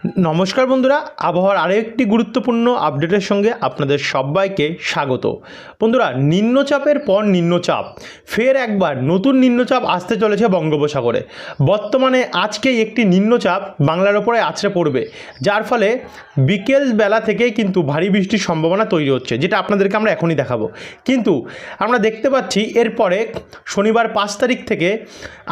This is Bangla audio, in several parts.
নমস্কার বন্ধুরা, আবহাওয়ার আরেকটি গুরুত্বপূর্ণ আপডেটের সঙ্গে আপনাদের সবাইকে স্বাগত। বন্ধুরা, নিম্নচাপের পর নিম্নচাপ, ফের একবার নতুন নিম্নচাপ আসতে চলেছে বঙ্গোপসাগরে। বর্তমানে আজকেই একটি নিম্নচাপ বাংলার ওপরে আছড়ে পড়বে, যার ফলে বিকেল বেলা থেকেই কিন্তু ভারী বৃষ্টির সম্ভাবনা তৈরি হচ্ছে, যেটা আপনাদেরকে আমরা এখনই দেখাবো। কিন্তু আমরা দেখতে পাচ্ছি, এরপরে শনিবার পাঁচ তারিখ থেকে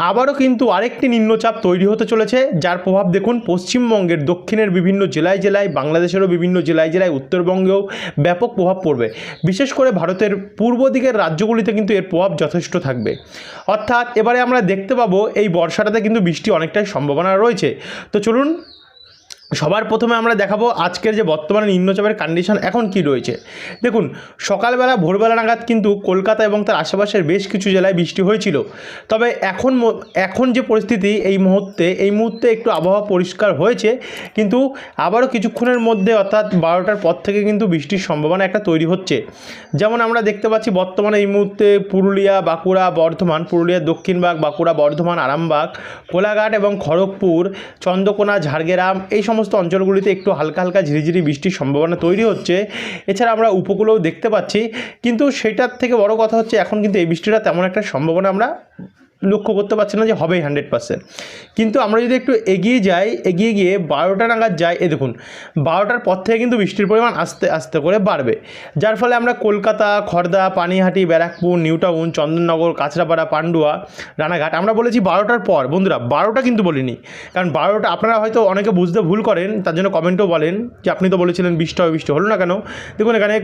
আবারও কিন্তু আরেকটি নিম্নচাপ তৈরি হতে চলেছে, যার প্রভাব দেখুন পশ্চিমবঙ্গের দক্ষিণের বিভিন্ন জেলায় জেলায়, বাংলাদেশেরও বিভিন্ন জেলায় জেলায়, উত্তরবঙ্গেও ব্যাপক প্রভাব পড়বে। বিশেষ করে ভারতের পূর্ব দিকের রাজ্যগুলিতে কিন্তু এর প্রভাব যথেষ্ট থাকবে। অর্থাৎ এবারে আমরা দেখতে পাবো এই বর্ষাটাতে কিন্তু বৃষ্টি অনেকটাই সম্ভাবনা রয়েছে। তো চলুন সবার প্রথমে আমরা দেখাবো আজকের যে বর্তমানে নিম্নচাপের কন্ডিশন এখন কি রয়েছে। দেখুন, সকালবেলা, ভোরবেলা নাগাদ কিন্তু কলকাতা এবং তার আশেপাশের বেশ কিছু জেলায় বৃষ্টি হয়েছিল। তবে এখন এখন যে পরিস্থিতি এই মুহূর্তে এই মুহূর্তে একটু আবহাওয়া পরিষ্কার হয়েছে, কিন্তু আবারও কিছুক্ষণের মধ্যে অর্থাৎ বারোটার পর থেকে কিন্তু বৃষ্টির সম্ভাবনা একটা তৈরি হচ্ছে। যেমন আমরা দেখতে পাচ্ছি বর্তমানে এই মুহূর্তে পুরুলিয়া, বাঁকুড়া, বর্ধমান, পুরুলিয়ার দক্ষিণবাগ বাঁকুড়া, বর্ধমান, আরামবাগ, কোলাঘাট এবং খড়গপুর, চন্দ্রকোনা, ঝাড়গ্রাম, এই সমস্ত অঞ্চলগুলিতে একটু হালকা হালকা ঝিরিঝিরি বৃষ্টির সম্ভাবনা তৈরি হচ্ছে। এছাড়া আমরা উপকূলেও দেখতে পাচ্ছি। কিন্তু সেটার থেকে বড় কথা হচ্ছে, এখন কিন্তু এই বৃষ্টিটা তেমন একটা সম্ভাবনা আমরা লক্ষ্য করতে পারছি না যে হবেই হান্ড্রেড পার্সেন্ট। কিন্তু আমরা যদি একটু এগিয়ে যাই, এগিয়ে গিয়ে বারোটা নাগাদ যাই, এ দেখুন, বারোটার পর থেকে কিন্তু বৃষ্টির পরিমাণ আস্তে আস্তে করে বাড়বে। যার ফলে আমরা কলকাতা খড়দা পানিহাটি, ব্যারাকপুর নিউটাউন চন্দননগর, কাঁচরাপাড়া, পান্ডুয়া, রানাঘাট, আমরা বলেছি বারোটার পর, বন্ধুরা, বারোটা কিন্তু বলিনি। কারণ বারোটা, আপনারা হয়তো অনেকে বুঝতে ভুল করেন, তার জন্য কমেন্টও বলেন, যে আপনি তো বলেছিলেন বৃষ্টি হবে, বৃষ্টি হলো না কেন? দেখুন, এখানে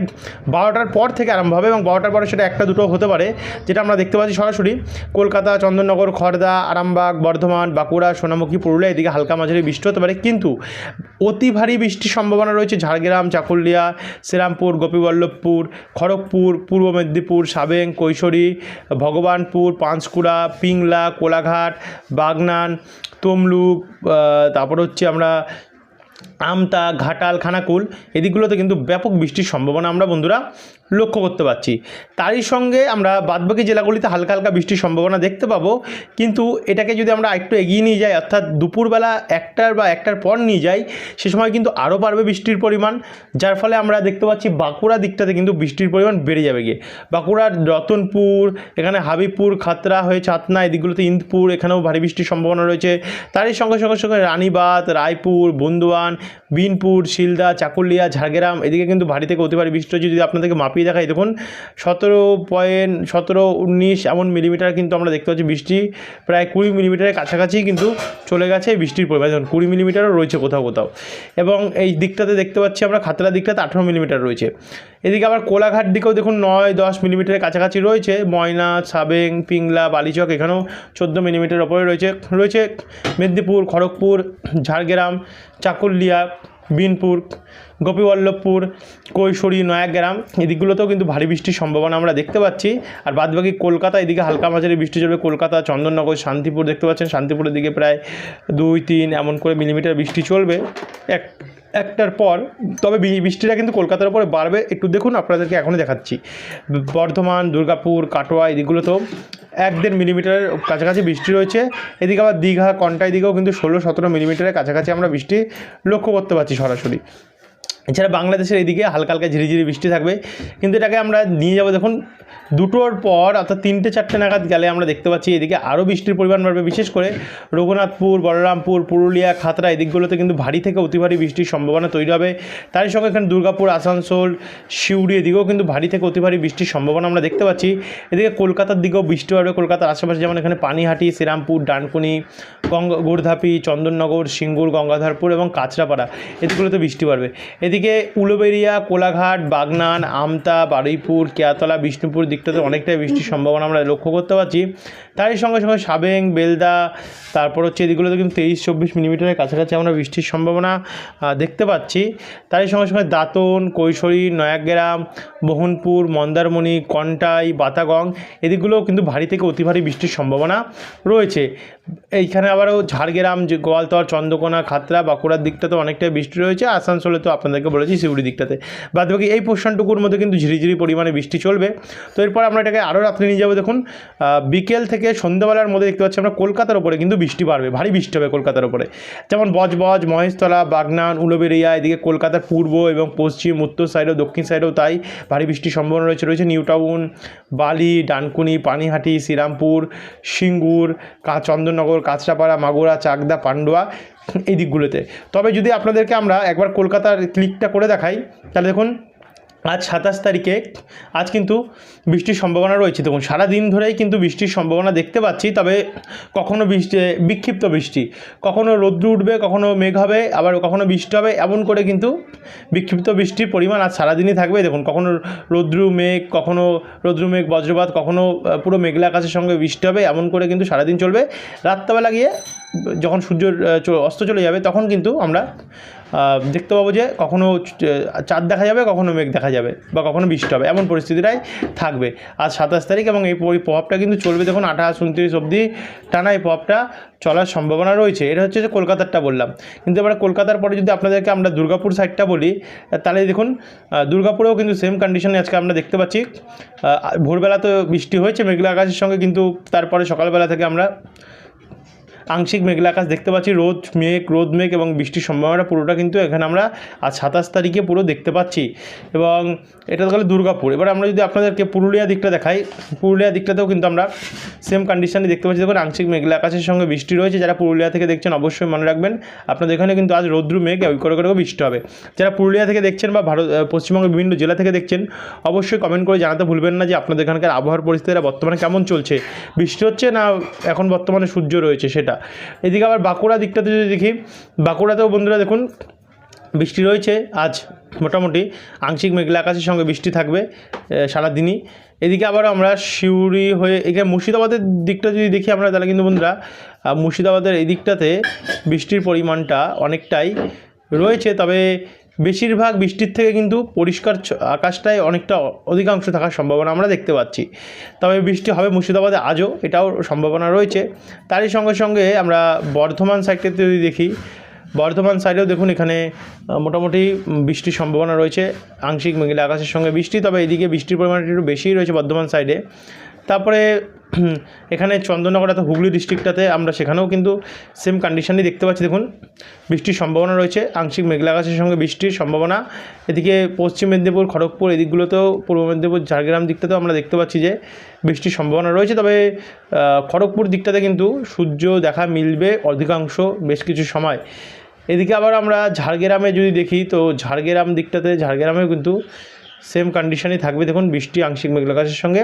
বারোটার পর থেকে আরম্ভ হবে এবং বারোটার পরে সেটা একটা দুটো হতে পারে, যেটা আমরা দেখতে পাচ্ছি সরাসরি কলকাতা চন্দননগর, খড়দা, আরামবাগ, বর্ধমান, বাঁকুড়া, সোনামুখী, পুরুলিয়া, এদিকে হালকা মাঝারি বৃষ্টি হতে পারে। কিন্তু অতি ভারী বৃষ্টির সম্ভাবনা রয়েছে ঝাড়গ্রাম, চাকুলিয়া, শ্রীরামপুর, গোপীবল্লভপুর, খড়গপুর, পূর্ব মেদিনীপুর, সাবেং, কৈশোরী, ভগবানপুর, পাঁশকুড়া, পিংলা, কোলাঘাট, বাগনান, তমলুক তারপর হচ্ছে আমরা আমতা, ঘাটাল, খানাকুল, এদিকগুলোতে কিন্তু ব্যাপক বৃষ্টির সম্ভাবনা আমরা বন্ধুরা লক্ষ্য করতে পারছি। তারই সঙ্গে আমরা বাদবাকি জেলাগুলিতে হালকা হালকা বৃষ্টির সম্ভাবনা দেখতে পাবো। কিন্তু এটাকে যদি আমরা একটু এগিয়ে নিয়ে যাই, অর্থাৎ দুপুরবেলা একটার বা একটার পর নিয়ে যাই, সে সময় কিন্তু আরও বাড়বে বৃষ্টির পরিমাণ, যার ফলে আমরা দেখতে পাচ্ছি বাঁকুড়া দিকটাতে কিন্তু বৃষ্টির পরিমাণ বেড়ে যাবে গিয়ে। বাঁকুড়ার রতনপুর, এখানে হাবিবপুর খাতরা হয়ে চাতনা এদিকগুলোতে ইন্দপুর, এখানেও ভারী বৃষ্টির সম্ভাবনা রয়েছে। তারই সঙ্গে সঙ্গে সঙ্গে রানীবাদ রায়পুর, বন্ধুয়ান বিনপুর, শিলদা, চাকুলিয়া, ঝাড়গ্রাম, এদিকে কিন্তু ভারী থেকে অতি বৃষ্টি হচ্ছে। যদি আপনাদেরকে মাপিয়ে দেখাই, দেখুন, সতেরো পয়েন্ট, সতেরো উনিশ এমন মিলিমিটার কিন্তু আমরা দেখতে পাচ্ছি বৃষ্টি। প্রায় কুড়ি মিলিমিটারের কাছাকাছি কিন্তু চলে গেছে বৃষ্টির পরিমাণ। দেখুন, কুড়ি মিলিমিটারও রয়েছে কোথাও কোথাও। এবং এই দিকটাতে দেখতে পাচ্ছি আমরা, খাতলা দিকটাতে আঠেরো মিলিমিটার রয়েছে। এদিকে আবার কোলাঘাট দিকেও দেখুন, নয়, দশ মিলিমিটারের কাছাকাছি রয়েছে। ময়না, সাবেং, পিংলা, বালিচক এখানেও চোদ্দ মিলিমিটার ওপরে রয়েছে। রয়েছে মেদিনীপুর, খড়গপুর, ঝাড়গ্রাম চাকুলিয়া, বিনপুর, গোপীবল্লভপুর, কৈশোরী, নয়াগ্রাম, এদিকগুলোতেও কিন্তু ভারী বৃষ্টির সম্ভাবনা আমরা দেখতে পাচ্ছি। আর বাদবাকি কলকাতা, এদিকে হালকা মাঝারি বৃষ্টি চলবে। কলকাতা, চন্দননগর, শান্তিপুর দেখতে পাচ্ছেন। শান্তিপুরের দিকে প্রায় দুই, তিন, এমন করে মিলিমিটার বৃষ্টি চলবে। এক একটার পর, তবে বৃষ্টিটা কিন্তু কলকাতার উপরে বাড়বে। একটু দেখুন, আপনাদেরকে এখনই দেখাচ্ছি। বর্ধমান, দুর্গাপুর, কাটোয়া এদিকগুলোতেও এক দেড় মিলিমিটারের কাছাকাছি বৃষ্টি রয়েছে। এদিকে আবার দীঘা, কন্টাই দিকেও কিন্তু ষোলো, সতেরো মিলিমিটারের কাছাকাছি আমরা বৃষ্টি লক্ষ্য করতে পারছি সরাসরি। এছাড়া বাংলাদেশের এদিকে হালকা হালকা ঝিরিঝিরি বৃষ্টি থাকবে। কিন্তু এটাকে আমরা নিয়ে যাব, দেখুন দুটোর পর, অর্থাৎ তিনটে, চারটে নাগাদ গেলে আমরা দেখতে পাচ্ছি এদিকে আরও বৃষ্টির পরিমাণ বাড়বে, বিশেষ করে রঘুনাথপুর, বলরামপুর, পুরুলিয়া, খাতড়া এদিকগুলোতে কিন্তু ভারী থেকে অতি ভারী বৃষ্টির সম্ভাবনা তৈরি হবে। তারই সঙ্গে এখানে দুর্গাপুর, আসানসোল, সিউড়ি এদিকেও কিন্তু ভারী থেকে অতি ভারী বৃষ্টির সম্ভাবনা আমরা দেখতে পাচ্ছি। এদিকে কলকাতার দিকেও বৃষ্টি বাড়বে, কলকাতার আশেপাশে যেমন এখানে পানিহাটি, শ্রীরামপুর, ডানকুনি, গঙ্গা, গোর্ধাপি, চন্দননগর, সিঙ্গুর, গঙ্গাধরপুর এবং কাঁচরাপাড়া এদিকগুলোতে বৃষ্টি বাড়বে। এদিকে উলুবেরিয়া, কোলাঘাট, বাগনান, আমতা, বারুইপুর, কেয়াতলা, বিষ্ণুপুর দিকটাতে অনেকটাই বৃষ্টির সম্ভাবনা আমরা লক্ষ্য করতে পারছি। তারই সঙ্গে সঙ্গে সাবেং, বেলদা, তারপর হচ্ছে এদিকগুলোতে কিন্তু তেইশ, চব্বিশ মিলিমিটারের কাছাকাছি আমরা বৃষ্টির সম্ভাবনা দেখতে পাচ্ছি। তারই সঙ্গে সঙ্গে দাঁতন, কৈশোরী, নয়াগ্রাম, মোহনপুর, মন্দারমণি, কন্টাই, বাতাগং এদিকগুলোও কিন্তু ভারী থেকে অতি ভারী বৃষ্টির সম্ভাবনা রয়েছে। এইখানে আবারও ঝাড়গ্রাম, যে গোয়ালতর, চন্দ্রকোনা খাতড়া বাঁকুড়ার দিকটাতে অনেকটাই বৃষ্টি রয়েছে। আসানসোলে তো আপনাদেরকে বলেছি সিউড়ি দিকটাতে। বাদ বাকি এই পোর্শনটুকুর মধ্যে কিন্তু ঝিরিঝিরি পরিমাণে বৃষ্টি চলবে। তো এরপর আমরা এটাকে আরও রাত্রে নিয়ে যাব, দেখুন বিকেল থেকে সন্ধ্যাবেলার মধ্যে দেখতে পাচ্ছি আমরা কলকাতার ওপরে কিন্তু বৃষ্টি বাড়বে, ভারী বৃষ্টি হবে কলকাতার ওপরে যেমন বজবজ, মহেশতলা, বাগনান উলুবেরিয়া এদিকে কলকাতার পূর্ব এবং পশ্চিম, উত্তর সাইডেও দক্ষিণ সাইডেও তাই ভারী বৃষ্টির সম্ভাবনা রয়েছে। রয়েছে নিউ টাউন, বালি, ডানকুনি, পানিহাটি, শ্রীরামপুর, সিঙ্গুর, কা, চন্দননগর, কাঁচরাপাড়া, মাগুরা, চাকদা, পান্ডুয়া এই দিকগুলোতে। তবে যদি আপনাদেরকে আমরা একবার কলকাতার ক্লিকটা করে দেখাই, তাহলে দেখুন আজ সাতাশ তারিখে, আজ কিন্তু বৃষ্টির সম্ভাবনা রয়েছে। দেখুন সারা দিন ধরেই কিন্তু বৃষ্টির সম্ভাবনা দেখতে পাচ্ছি, তবে কখনো বৃষ্টি, বিক্ষিপ্ত বৃষ্টি, কখনো রৌদ্র উঠবে, কখনো মেঘ হবে, আবার কখনো বৃষ্টি হবে, এমন করে কিন্তু বিক্ষিপ্ত বৃষ্টির পরিমাণ আজ সারাদিনই থাকবে। দেখুন, কখনো রৌদ্র মেঘ, কখনো রৌদ্র মেঘ, বজ্রপাত, কখনো পুরো মেঘলা আকাশের সঙ্গে বৃষ্টি হবে, এমন করে কিন্তু সারাদিন চলবে। রাত্রেবেলা গিয়ে যখন সূর্য অস্ত চলে যাবে, তখন কিন্তু আমরা দেখতে পাবো যে কখনও চাঁদ দেখা যাবে, কখনো মেঘ দেখা যাবে, বা কখনো বৃষ্টি হবে। এমন পরিস্থিতিটাই থাকবে। আজ সাতাশ তারিখ এবং এই প্রভাবটা কিন্তু চলবে দেখুন আঠাশ, উনত্রিশ অবধি টানা এই প্রভাবটা চলার সম্ভাবনা রয়েছে। এটা হচ্ছে যে কলকাতারটা বললাম। কিন্তু এবার কলকাতার পরে যদি আপনাদেরকে আমরা দুর্গাপুর সাইডটা বলি তাহলে দেখুন দুর্গাপুরেও কিন্তু সেম কন্ডিশনে আজকে আমরা দেখতে পাচ্ছি। ভোরবেলা তো বৃষ্টি হয়েছে, মেঘলা আকাশের সঙ্গে কিন্তু তারপরে সকালবেলা থেকে আমরা আংশিক মেঘলা আকাশ দেখতে পাচ্ছি। রোদ মেঘ রোদ মেঘ এবং বৃষ্টির সম্ভাবনা পুরোটা কিন্তু এখানে আমরা আজ সাতাশ তারিখে পুরো দেখতে পাচ্ছি। এবং এটা তো গেলো দুর্গাপুর। এবার আমরা যদি আপনাদেরকে পুরুলিয়া দিকটা দেখাই, পুরুলিয়া দিকটাতেও কিন্তু আমরা সেম কন্ডিশনে দেখতে পাচ্ছি। দেখুন, আংশিক মেঘলা আকাশের সঙ্গে বৃষ্টি রয়েছে। যারা পুরুলিয়া থেকে দেখছেন, অবশ্যই মনে রাখবেন, আপনাদের এখানে কিন্তু আজ রৌদ্র মেঘ করে করে বৃষ্টি হবে। যারা পুরুলিয়া থেকে দেখছেন বা ভারত পশ্চিমবঙ্গের বিভিন্ন জেলা থেকে দেখছেন, অবশ্যই কমেন্ট করে জানাতে ভুলবেন না যে আপনাদের এখানকার আবহাওয়ার পরিস্থিতিটা বর্তমানে কেমন চলছে। বৃষ্টি হচ্ছে না এখন বর্তমানে সূর্য রয়েছে সেটা। এদিকে আবার বাঁকুড়া দিকটাতে যদি দেখি, বাঁকুড়াতেও বন্ধুরা দেখুন, বৃষ্টি রয়েছে আজ, মোটামুটি আংশিক মেঘলা আকাশের সঙ্গে বৃষ্টি থাকবে সারাদিনই। এদিকে আবার আমরা সিউড়ি হয়ে এখানে মুর্শিদাবাদের দিকটা যদি দেখি আমরা, তাহলে কিন্তু বন্ধুরা মুর্শিদাবাদের এই দিকটাতে বৃষ্টির পরিমাণটা অনেকটাই রয়েছে। তবে বেশিরভাগ বৃষ্টির থেকে কিন্তু পরিষ্কার আকাশটাই অনেকটা অধিকাংশ থাকার সম্ভাবনা আমরা দেখতে পাচ্ছি। তবে বৃষ্টি হবে মুর্শিদাবাদে আজও, এটাও সম্ভাবনা রয়েছে। তারই সঙ্গে সঙ্গে আমরা বর্ধমান সাইডটাতে যদি দেখি, বর্ধমান সাইডেও দেখুন এখানে মোটামুটি বৃষ্টির সম্ভাবনা রয়েছে। আংশিক মেঘলা আকাশের সঙ্গে বৃষ্টি, তবে এদিকে বৃষ্টির পরিমাণ একটু বেশিই রয়েছে বর্ধমান সাইডে তারপরে এখানে চন্দননগর অর্থাৎ হুগলি ডিস্ট্রিক্টটাতে আমরা সেখানেও কিন্তু সেম কন্ডিশনই দেখতে পাচ্ছি। দেখুন, বৃষ্টির সম্ভাবনা রয়েছে, আংশিক মেঘলা আকাশের সঙ্গে বৃষ্টির সম্ভাবনা। এদিকে পশ্চিম মেদিনীপুর, খড়গপুর এদিকগুলোতেও পূর্ব মেদিনীপুর, ঝাড়গ্রাম দিকটাতেও আমরা দেখতে পাচ্ছি যে বৃষ্টির সম্ভাবনা রয়েছে। তবে খড়গপুর দিকটাতে কিন্তু সূর্য দেখা মিলবে অধিকাংশ বেশ কিছু সময়। এদিকে আবার আমরা ঝাড়গ্রামে যদি দেখি, তো ঝাড়গ্রাম দিকটাতে, ঝাড়গ্রামেও কিন্তু সেম কন্ডিশনই থাকবে। দেখুন, বৃষ্টি, আংশিক মেঘলা আকাশের সঙ্গে।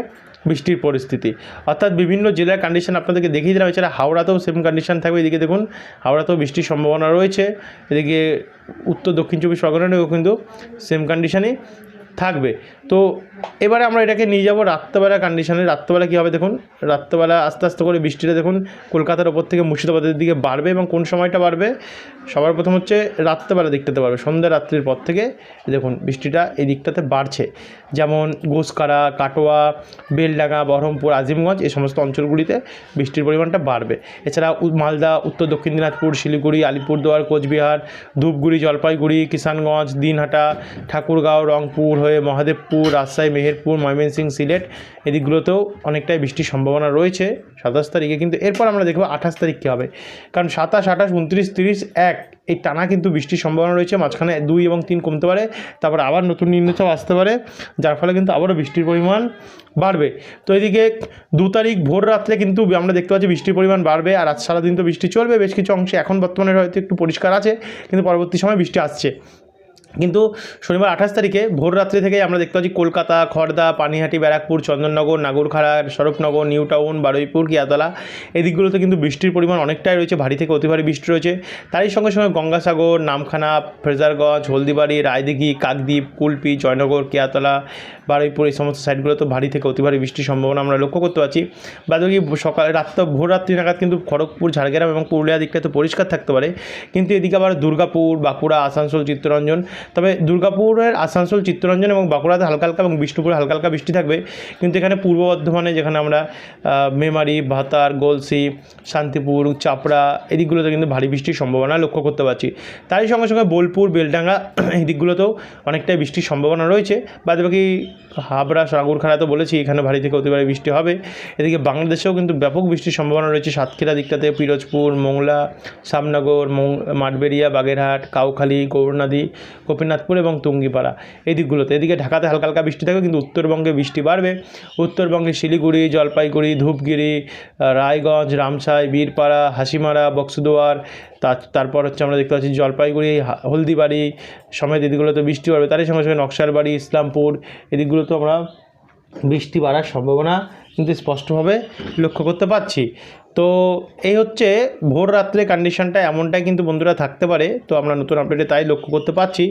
বৃষ্টির পরিস্থিতি। অর্থাৎ বিভিন্ন জেলার কন্ডিশন আপনাদেরকে দেখিয়ে দিলাম, এছাড়া হাওড়াতেও সেম কন্ডিশন থাকবে। এদিকে দেখুন, হাওড়াতেও বৃষ্টির সম্ভাবনা রয়েছে। এদিকে উত্তর, দক্ষিণ চব্বিশ পরগনাতেও কিন্তু সেম কন্ডিশনই থাকবে। তো এবারে আমরা এটাকে নিয়ে যাব রাত্রেবেলা কন্ডিশনে রাত্রেবেলা কী হবে দেখুন, রাত্রেবেলা আস্তে আস্তে করে বৃষ্টিটা দেখুন কলকাতার ওপর থেকে মুর্শিদাবাদের দিকে বাড়বে এবং কোন সময়টা বাড়বে? সবার প্রথম হচ্ছে রাত্রেবেলা দিকটাতে বাড়বে। সন্ধ্যা, রাত্রির পর থেকে দেখুন বৃষ্টিটা এই দিকটাতে বাড়ছে। যেমন গোসকারা কাটোয়া, বেলডাঙ্গা, বহরমপুর, আজিমগঞ্জ এই সমস্ত অঞ্চলগুলিতে বৃষ্টির পরিমাণটা বাড়বে। এছাড়া মালদা, উত্তর দক্ষিণ দিনাজপুর, শিলিগুড়ি, আলিপুরদুয়ার, কোচবিহার, ধূপগুড়ি, জলপাইগুড়ি, কিষানগঞ্জ, দিনহাটা, ঠাকুরগাঁও, রংপুর হয়ে মহাদেবপুর, রাজশাহী, মেহেরপুর, ময়মনসিংহ, সিলেট এদিকগুলোতেও অনেকটাই বৃষ্টির সম্ভাবনা রয়েছে। সাতাশ তারিখে কিন্তু এরপর আমরা দেখব আঠাশ তারিখ কী হবে। কারণ সাতাশ, আঠাশ, উনত্রিশ, তিরিশ, এক এই টানা কিন্তু বৃষ্টির সম্ভাবনা রয়েছে, মাঝখানে দুই এবং তিন কমতে পারে, তারপর আবার নতুন নিম্নচাপ আসতে পারে, যার ফলে কিন্তু আবারও বৃষ্টির পরিমাণ বাড়বে। তো এদিকে দু তারিখ ভোর রাত্রে কিন্তু আমরা দেখতে পাচ্ছি বৃষ্টির পরিমাণ বাড়বে, আর আজ সারাদিন তো বৃষ্টি চলবে, বেশ কিছু অংশে এখন বর্তমানে হয়তো একটু পরিষ্কার আছে, কিন্তু পরবর্তী সময় বৃষ্টি আসছে। কিন্তু শনিবার আঠাশ তারিখে ভোর রাত্রি থেকে আমরা দেখতে পাচ্ছি কলকাতা খড়দা পানিহাটি, ব্যারাকপুর, চন্দননগর, নাগরখাড়া, স্বরূপনগর নিউ টাউন বারুইপুর, কিয়াতলা। এই দিকগুলোতে কিন্তু বৃষ্টির পরিমাণ অনেকটাই রয়েছে, ভারী থেকে অতি ভারী বৃষ্টি রয়েছে। তারই সঙ্গে সঙ্গে গঙ্গাসাগর, নামখানা ফ্রেজারগঞ্জ হলদিবাড়ি, রায়দিঘি, কাকদ্বীপ, কুলপি, জয়নগর, কিয়াতলা, বারুইপুর, এই সমস্ত সাইডগুলোতে ভারী থেকে অতি ভারী বৃষ্টির সম্ভাবনা আমরা লক্ষ্য করতে পারছি। বাদবাকি সকাল রাত্রে ভোর রাত্রি নাগাদ কিন্তু খড়গপুর, ঝাড়গ্রাম এবং পুরুলিয়া দিকটা তো পরিষ্কার থাকতে পারে। কিন্তু এদিকে আবার দুর্গাপুর, বাঁকুড়া, আসানসোল, চিত্তরঞ্জন তবে দুর্গাপুরের আসানসোল, চিত্তরঞ্জন এবং বাঁকুড়াতে হালকা হালকা এবং বিষ্ণুপুরে হালকা হালকা বৃষ্টি থাকবে। কিন্তু এখানে পূর্ব বর্ধমানে যেখানে আমরা মেমারি, ভাতার, গলসি, শান্তিপুর, চাপড়া এদিকগুলোতে কিন্তু ভারী বৃষ্টির সম্ভাবনা লক্ষ্য করতে পারছি। তারই সঙ্গে সঙ্গে বোলপুর, বেলডাঙ্গা এই দিকগুলোতেও অনেকটাই বৃষ্টির সম্ভাবনা রয়েছে। বাদ বাকি হাবড়া, সাগরখাড়া তো বলেছি, এখানে ভারী থেকে অতি ভারী বৃষ্টি হবে। এদিকে বাংলাদেশেও কিন্তু ব্যাপক বৃষ্টির সম্ভাবনা রয়েছে। সাতক্ষীরা দিকটাতে পিরোজপুর, মোংলা সামনগর মৌ, মাঠবেড়িয়া, বাগেরহাট, কাউখালী, গৌরনদী গোপীনাথপুর এবং টুঙ্গিপাড়া এই দিকগুলোতে। এদিকে ঢাকাতে হালকা হালকা বৃষ্টি থাকবে কিন্তু উত্তরবঙ্গে বৃষ্টি বাড়বে। উত্তরবঙ্গে শিলিগুড়ি, জলপাইগুড়ি, ধূপগিরি রায়গঞ্জ রামসাই বীরপাড়া, হাসিমারা, বক্সদুয়ার, তার, তারপর হচ্ছে আমরা দেখতে পাচ্ছি জলপাইগুড়ি হলদিবাড়ি সমেত এদিকগুলোতে বৃষ্টি বাড়বে। তারই সঙ্গে সঙ্গে নকশালবাড়ি ইসলামপুর এদিকগুলোতে আমরা বৃষ্টি বাড়ার সম্ভাবনা কিন্তু স্পষ্টভাবে লক্ষ্য করতে পারছি। তো এই হচ্ছে ভোর রাত্রে কন্ডিশনটা এমনটাই কিন্তু বন্ধুরা থাকতে পারে। তো আমরা নতুন আপডেটে তাই লক্ষ্য করতে পারছি।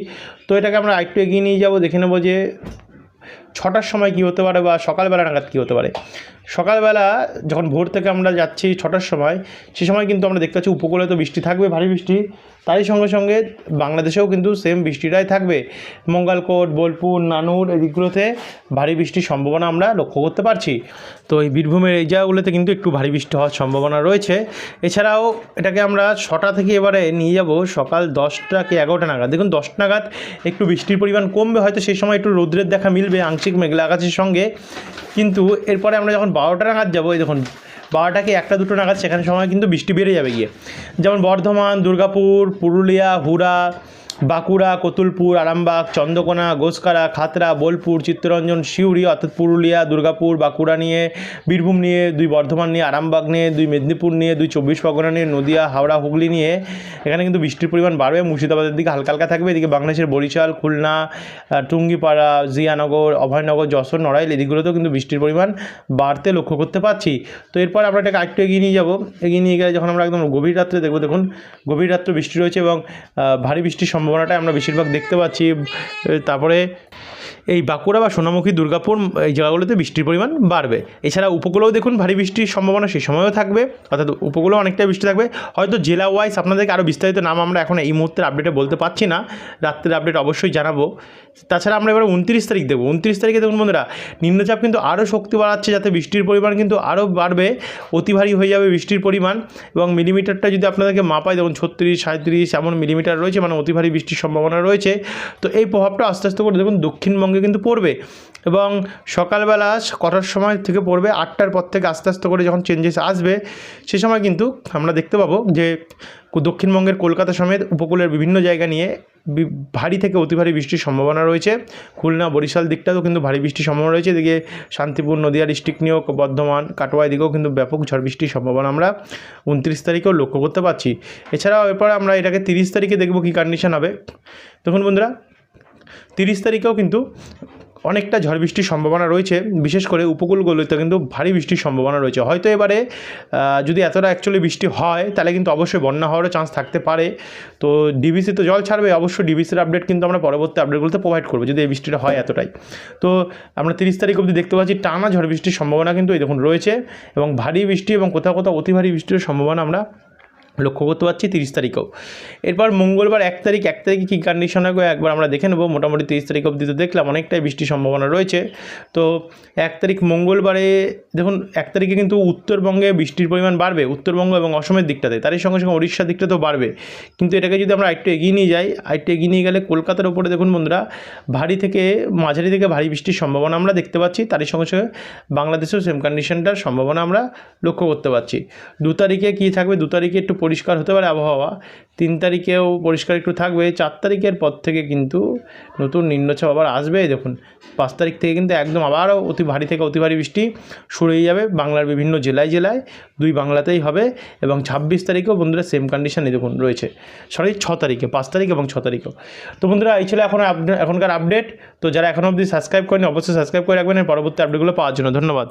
তো এটাকে আমরা আরেকটু এগিয়ে নিয়ে যাব, দেখে নেব যে ছটার সময় কী হতে পারে বা সকালবেলা নাগাদ কী হতে পারে? সকালবেলা যখন ভোর থেকে আমরা যাচ্ছি ছটার সময়, সে সময় কিন্তু আমরা দেখতে পাচ্ছি উপকূলে তো বৃষ্টি থাকবে, ভারী বৃষ্টি। তারই সঙ্গে সঙ্গে বাংলাদেশেও কিন্তু সেম বৃষ্টিটাই থাকবে। মঙ্গলকোট, বোলপুর, নানুর এই দিকগুলোতে ভারী বৃষ্টির সম্ভাবনা আমরা লক্ষ্য করতে পারছি। তো এই বীরভূমের এই জায়গাগুলোতে কিন্তু একটু ভারী বৃষ্টি হওয়ার সম্ভাবনা রয়েছে। এছাড়াও এটাকে আমরা ছটা থেকে এবারে নিয়ে যাব সকাল দশটা কি এগারোটা নাগাদ। দেখুন, দশটা নাগাদ একটু বৃষ্টির পরিমাণ কমবে, হয়তো সেই সময় একটু রৌদ্রের দেখা মিলবে আংশিক মেঘলা আকাশের সঙ্গে। কিন্তু এরপরে আমরা যখন বারোটা নাগাদ যাব, এই দেখুন বারোটা কি একটা দুটো নাগাদ সেখানে সময় কিন্তু বৃষ্টি বেড়ে যাবে গিয়ে। যেমন বর্ধমান, দুর্গাপুর, পুরুলিয়া, হুড়া বাঁকুড়া, কতুলপুর, আরামবাগ, চন্দ্রকোনা গোসকারা খাতরা, বোলপুর, চিত্তরঞ্জন, সিউড়ি, অর্থাৎ পুরুলিয়া, দুর্গাপুর, বাঁকুড়া নিয়ে, বীরভূম নিয়ে, দুই বর্ধমান নিয়ে, আরামবাগ নিয়ে, দুই মেদিনীপুর নিয়ে, দুই চব্বিশ পরগনা নিয়ে, নদিয়া, হাওড়া, হুগলি নিয়ে, এখানে কিন্তু বৃষ্টির পরিমাণ বাড়বে। মুর্শিদাবাদের দিকে হালকা হালকা থাকবে। এদিকে বাংলাদেশের বরিশাল, খুলনা টুঙ্গিপাড়া, জিয়ানগর, অভয়নগর, যশোর, নড়াইল এদিকগুলোতেও কিন্তু বৃষ্টির পরিমাণ বাড়তে লক্ষ্য করতে পারছি। তো এরপর আমরা এটাকে আরেকটু এগিয়ে নিয়ে যাব। এগিয়ে নিয়ে গেলে যখন আমরা একদম গভীর রাত্রে দেখব, দেখুন গভীর রাত্রে বৃষ্টি রয়েছে এবং ভারী বৃষ্টির সম্ভাবনাটাই আমরা বেশিরভাগ দেখতে পাচ্ছি। তারপরে এই বাঁকুড়া বা সোনামুখী দুর্গাপুর, এই জায়গাগুলোতে বৃষ্টির পরিমাণ বাড়বে। এছাড়া উপকূলেও দেখুন ভারী বৃষ্টির সম্ভাবনা সেই সময়ও থাকবে, অর্থাৎ উপকূলেও অনেকটাই বৃষ্টি থাকবে। হয়তো জেলা ওয়াইজ আপনাদেরকে আরও বিস্তারিত নাম আমরা এখন এই মুহূর্তের আপডেটে বলতে পারছি না, রাত্রের আপডেট অবশ্যই জানাব। তাছাড়া আমরা এবার উনত্রিশ তারিখ দেবো উনত্রিশ তারিখে দেখুন বন্ধুরা, নিম্নচাপ কিন্তু আরও শক্তি বাড়াচ্ছে যাতে বৃষ্টির পরিমাণ কিন্তু আরও বাড়বে, অতি ভারী হয়ে যাবে বৃষ্টির পরিমাণ। এবং মিলিমিটারটা যদি আপনাদেরকে মাপায় দেখুন ছত্রিশ সাঁত্রিশ এমন মিলিমিটার রয়েছে মানে অতি ভারী বৃষ্টির সম্ভাবনা রয়েছে। তো এই প্রভাবটা আস্তে আস্তে করে দেখুন দক্ষিণবঙ্গে কিন্তু পড়বে। এবং সকালবেলা কটার সময় থেকে পড়বে, আটটার পর থেকে আস্তে আস্তে করে যখন চেঞ্জেস আসবে, সে সময় কিন্তু আমরা দেখতে পাবো যে দক্ষিণবঙ্গের কলকাতা সমেত উপকূলের বিভিন্ন জায়গা নিয়ে ভারী থেকে অতি ভারী বৃষ্টির সম্ভাবনা রয়েছে। খুলনা, বরিশাল দিকটাতেও কিন্তু ভারী বৃষ্টির সম্ভাবনা রয়েছে। এদিকে শান্তিপুর, নদীয়া ডিস্ট্রিক্ট নিয়েও বর্ধমান, কাটোয়া দিকেও কিন্তু ব্যাপক ঝড় বৃষ্টির সম্ভাবনা আমরা উনত্রিশ তারিখেও লক্ষ্য করতে পারছি। এছাড়াও এরপরে আমরা এটাকে তিরিশ তারিখে দেখব কী কন্ডিশন হবে। দেখুন বন্ধুরা তিরিশ তারিখেও কিন্তু অনেকটা ঝড় বৃষ্টির সম্ভাবনা রয়েছে। বিশেষ করে উপকূলগুলোতে কিন্তু ভারী বৃষ্টির সম্ভাবনা রয়েছে। হয়তো এবারে যদি এতটা অ্যাকচুয়ালি বৃষ্টি হয়, তাহলে কিন্তু অবশ্যই বন্যা হওয়ারও চান্স থাকতে পারে। তো ডিবিসি তো জল ছাড়বে, অবশ্যই ডিবিসির আপডেট কিন্তু আমরা পরবর্তী আপডেটগুলোতে প্রোভাইড করব, যদি এই বৃষ্টিটা হয় এতটাই। তো আমরা তিরিশ তারিখ অবধি দেখতে পাচ্ছি, টানা ঝড় বৃষ্টির সম্ভাবনা কিন্তু এই দেখুন রয়েছে। এবং ভারী বৃষ্টি এবং কোথাও কোথাও অতি ভারী বৃষ্টির সম্ভাবনা আমরা লক্ষ্য করতে পারছি তিরিশ তারিখেও। এরপর মঙ্গলবার এক তারিখ, এক তারিখে কী কন্ডিশন হবে একবার আমরা দেখে নেব। মোটামুটি তিরিশ তারিখ অবধি তো দেখলাম, অনেকটাই বৃষ্টির সম্ভাবনা রয়েছে। তো এক তারিখ মঙ্গলবারে, দেখুন, এক তারিখে কিন্তু উত্তরবঙ্গে বৃষ্টির পরিমাণ বাড়বে, উত্তরবঙ্গ এবং অসমের দিকটাতে। তারই সঙ্গে সঙ্গে উড়িষ্যার দিকটাতেও বাড়বে। কিন্তু এটাকে যদি আমরা একটু এগিয়ে নিয়ে যাই, আরেকটু এগিয়ে নিয়ে গেলে কলকাতার ওপরে দেখুন বন্ধুরা, ভারী থেকে, মাঝারি থেকে ভারী বৃষ্টির সম্ভাবনা আমরা দেখতে পাচ্ছি। তারই সঙ্গে সঙ্গে বাংলাদেশেও সেম কন্ডিশনটার সম্ভাবনা আমরা লক্ষ্য করতে পারছি। দু তারিখে কী থাকবে? দু তারিখে একটু পরিষ্কার হতে পারে আবহাওয়া, তিন তারিখেও পরিষ্কার একটু থাকবে, চার তারিখের পর থেকে কিন্তু নতুন নিম্নচাপ আবার আসবে দেখুন। পাঁচ তারিখ থেকে কিন্তু একদম আবারও অতি ভারী থেকে অতি ভারী বৃষ্টি সরেই যাবে বাংলার বিভিন্ন জেলায় জেলায়, দুই বাংলাতেই হবে এবং ছাব্বিশ তারিখেও বন্ধুরা সেম কন্ডিশনে দেখুন রয়েছে। সরি ছ তারিখে, পাঁচ তারিখ এবং ছ তারিখেও। তো বন্ধুরা, এই ছিল এখন এখনকার আপডেট তো যারা এখনও অবধি সাবস্ক্রাইব করেনি অবশ্যই সাবস্ক্রাইব করে রাখবেন। পরবর্তী আপডেটগুলো পাওয়ার জন্য ধন্যবাদ।